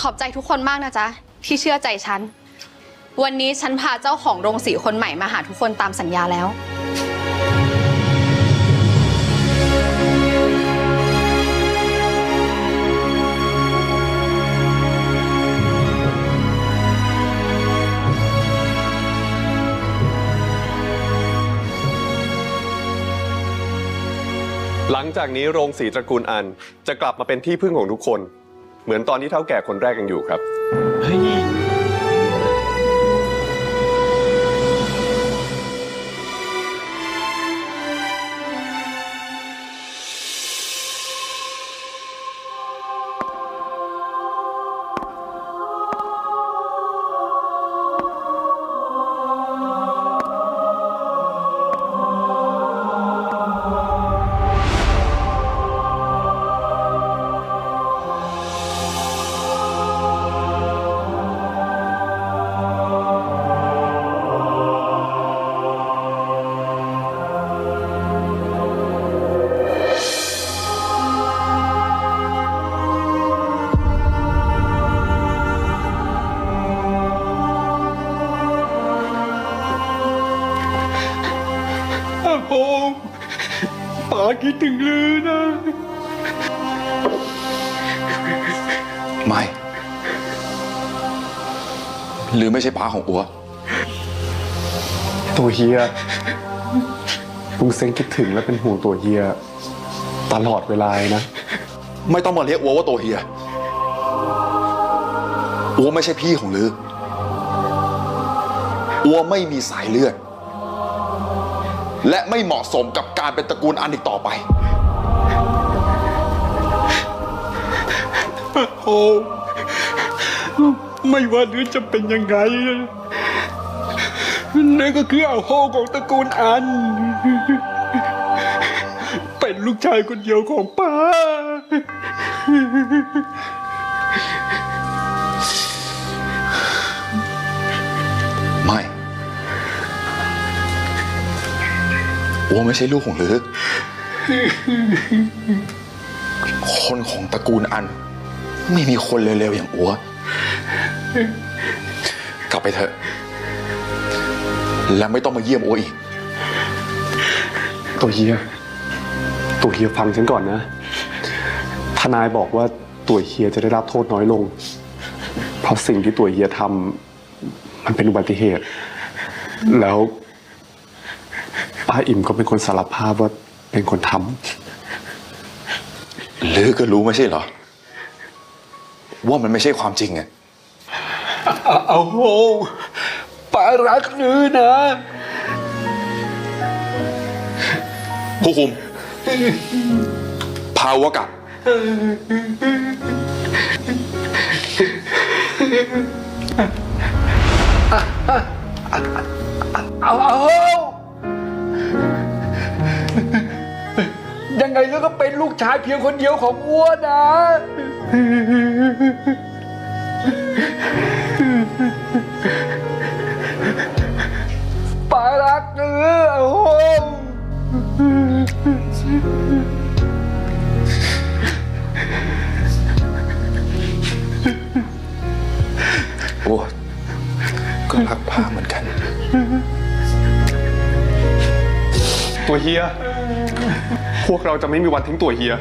ขอบใจทุกคนมากนะจ๊ะ ที่เชื่อใจฉัน วันนี้ฉันพาเจ้าของโรงสีคนใหม่มาหาทุกคนตามสัญญาแล้ว หลังจากนี้โรงสีตระกูลอันจะกลับมาเป็นที่พึ่งของทุกคน เหมือนตอนที่เท่าแก่คนแรกยังอยู่ครับ เฮ้ย อาโฮมป๋าคิดถึงลือนะ ไม่หรือไม่ใช่ป้าของอัว ตัวเฮียลุงเซ็งคิดถึงและเป็นห่วงตัวเฮีย ตลอดเวลาเลยนะ ไม่ต้องมาเรียกอัวว่าตัวเฮียอัวไม่ใช่พี่ของลืออัวไม่มีสายเลือด และไม่เหมาะสมกับการเป็นตระกูลอันอีกต่อไปอาโฮไม่ว่าลือจะเป็นยังไงลือก็คืออาโฮของตระกูลอัน เป็นลูกชายคนเดียวของป้า อัวไม่ใช่ลูกของลือ คนของตระกูลอัน ไม่มีคนเร็วๆอย่างอัว กลับไปเถอะ และไม่ต้องมาเยี่ยมอัวอีก ตัวเฮีย ตัวเฮียฟังฉันก่อนนะ ทนายบอกว่าตัวเฮียจะได้รับโทษน้อยลง เพราะสิ่งที่ตัวเฮียทำมันเป็นอุบัติเหตุ แล้ว ป้าอิ่มก็เป็นคนสารภาพว่าเป็นคนทำลือก็รู้ไม่ใช่เหรอ ว่ามันไม่ใช่ความจริงไงอาโฮป้ารักลือนะผู้คุมพาวัวกลับเอาเอา ยังไงแล้วก็เป็นลูกชายเพียงคนเดียวของอ้วนนะ ปารักเนื้อโอ้โหโอ้ก็รักพาเหมือนกัน ตัวเฮีย พวกเราจะไม่มีวันทิ้งตัวเฮีย